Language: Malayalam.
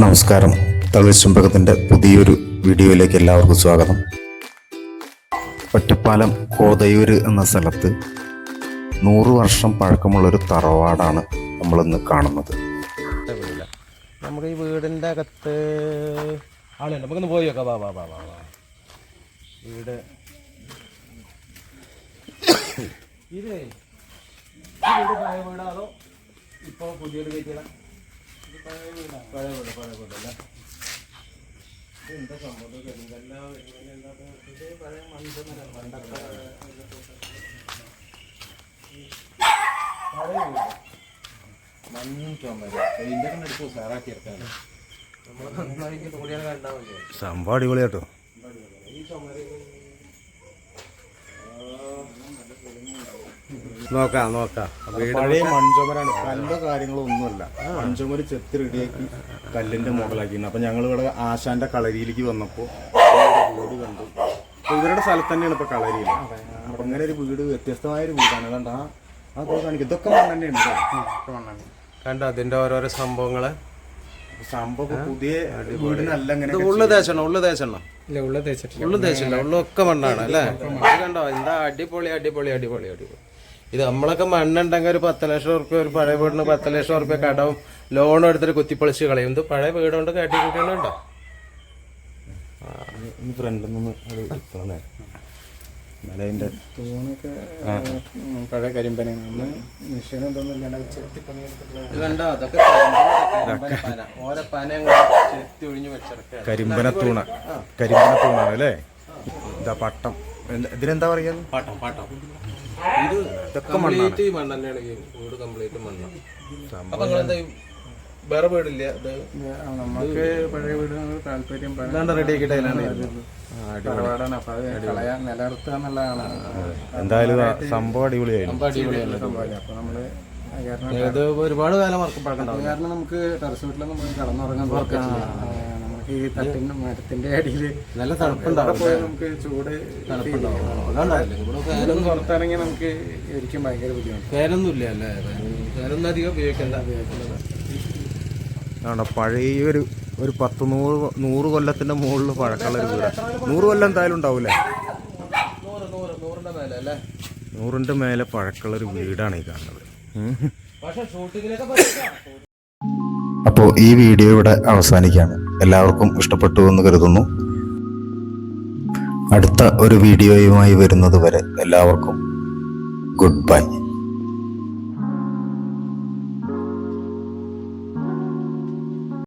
നമസ്കാരം. തളിച്ചുംബകത്തിന്റെ പുതിയൊരു വീഡിയോയിലേക്ക് എല്ലാവർക്കും സ്വാഗതം. ഒറ്റപ്പാലം കോതയൂര് എന്ന സ്ഥലത്ത് നൂറ് വർഷം പഴക്കമുള്ളൊരു തറവാടാണ് നമ്മളിന്ന് കാണുന്നത്. നമുക്ക് ഈ വീടിന്റെ അകത്ത് ആളുണ്ട് നമുക്കൊന്ന് പോയി വാ വാ വാ വാ വീട്. ഇത്. വീട് പഴയ വീടാണോ? ഇപ്പോൾ പുതിയൊരു ഇത് പഴയ വീടാണ് പഴയ വീട് പഴയ വീടല്ലേ എന്താ സംഭവം ഇത്? പഴയ പഴയ വീട് മഞ്ഞും ചുമരും ഇതിന്റെ എടുക്കാണ് അടിപൊളിയാട്ടോ. ഈ ചുമര് നോക്കാം നോക്കാം. പഴയ മൺചുമരാണ്. കല്ലോ കാര്യങ്ങളൊന്നുമല്ല മൺചുമര് ചെത്തി റെഡിയാക്കി കല്ലിന്റെ മുകളിലാക്കി അപ്പൊ ഞങ്ങൾ ഇവിടെ ആശാന്റെ കളരിയിലേക്ക് വന്നപ്പോ വീട് കണ്ടു. അപ്പൊ ഇവരുടെ സ്ഥലത്ത് തന്നെയാണ് ഇപ്പൊ കളരിയിൽ അപ്പൊ അങ്ങനെ ഒരു വീട് വ്യത്യസ്തമായ ഒരു വീടാണ്. കണ്ട ആ അത് കാണിക്കും ഇതൊക്കെ മണ്ണെണ്ണ. കണ്ടോ അതിന്റെ ഓരോരോ സംഭവങ്ങൾ. സംഭവം പുതിയ വീടിനല്ല ഉള്ളു ഉള്ളു ദേശണോ ഇല്ല ഉള്ള തേച്ചിട്ടില്ല. ഉള്ളു ദേശമില്ല ഉള്ളൊക്കെ മണ്ണാണ് അല്ലേ? ഇത് കണ്ടോ എന്താ അടിപൊളി അടിപൊളി അടിപൊളി അടിപൊളി. ഇത് നമ്മളൊക്കെ മണ്ണുണ്ടെങ്കിൽ ഒരു പത്ത് ലക്ഷം ഉറുപ്പ്യ ഒരു പഴയ വീടിന് പത്ത് ലക്ഷം ഉറുപ്പ്യ കടവും ലോൺ എടുത്തിട്ട് കുത്തിപ്പൊളിച്ച് കളയും. ഇത് പഴയ വീടുകൊണ്ട് കാട്ടി കിട്ടണുണ്ടോ ഫ്രണ്ടിൽ നിന്ന് എന്നാലേ തൂണൊക്കെ പഴയ കരിമ്പനാണ് അന്ന് മെഷീൻ എന്തൊന്നും ചെത്തിപ്പണി എടുത്തിട്ടുള്ള അതൊക്കെ കരിമ്പന തൂണാണ് ചെത്തി അല്ലേ? ഇതാ പട്ടം. ഇതിനെന്താ പറയാ? പട്ടം പട്ടം. ഇത് മണ്ണാണ്. മണ്ണ് തന്നെയാണ് ഈ വീട് കംപ്ലീറ്റ് മണ്ണാണ് വേറെ വീടില്ല ഇത്? നമുക്ക് പഴയ വീടിനോട് താല്പര്യം പഴയ ഇതാണ്ട് റെഡി ആക്കിയിട്ടാണ് തറവാടാണ്. അപ്പൊ അത് കളയാൻ നിലനിർത്തുക എന്നുള്ളതാണ് എന്തായാലും സംഭവം അടിപൊളിയായിരുന്നു സംഭവം അപ്പൊ നമ്മൾ ഒരുപാട് കാലം വർക്ക് പഴക്കണ്ടാവും അത് കാരണം നമുക്ക് ടെറസ് വീട്ടിലൊന്നും കടന്നുറങ്ങാൻ നമുക്ക് ഈ തട്ടിന്റെ മരത്തിന്റെ അടിയിൽ നല്ല തണുപ്പുണ്ടാവും നമുക്ക് ചൂട് തണുപ്പുണ്ടാവും. പുറത്തിറങ്ങി നമുക്ക് ഭയങ്കര ബുദ്ധിമുട്ട് ഫാനൊന്നും ഇല്ല അല്ലേ ഫാനൊന്നും അധികം ഉപയോഗിക്കണ്ട. ആണോ? പഴയ ഒരു ഒരു പത്ത് നൂറ് നൂറ് കൊല്ലത്തിന്റെ മുകളിൽ പഴക്കമുള്ള ഒരു വീട്. നൂറ് കൊല്ലം എന്തായാലും ഉണ്ടാവൂലേ? നൂറ് നൂറ് നൂറിന്റെ മേലെ പഴക്കമുള്ള ഒരു വീടാണ് ഈ കാണുന്നത്. അപ്പോൾ ഈ വീഡിയോ ഇവിടെ അവസാനിക്കുകയാണ്. എല്ലാവർക്കും ഇഷ്ടപ്പെട്ടു എന്ന് കരുതുന്നു. അടുത്ത ഒരു വീഡിയോയുമായി വരുന്നത് വരെ എല്ലാവർക്കും ഗുഡ് ബൈ.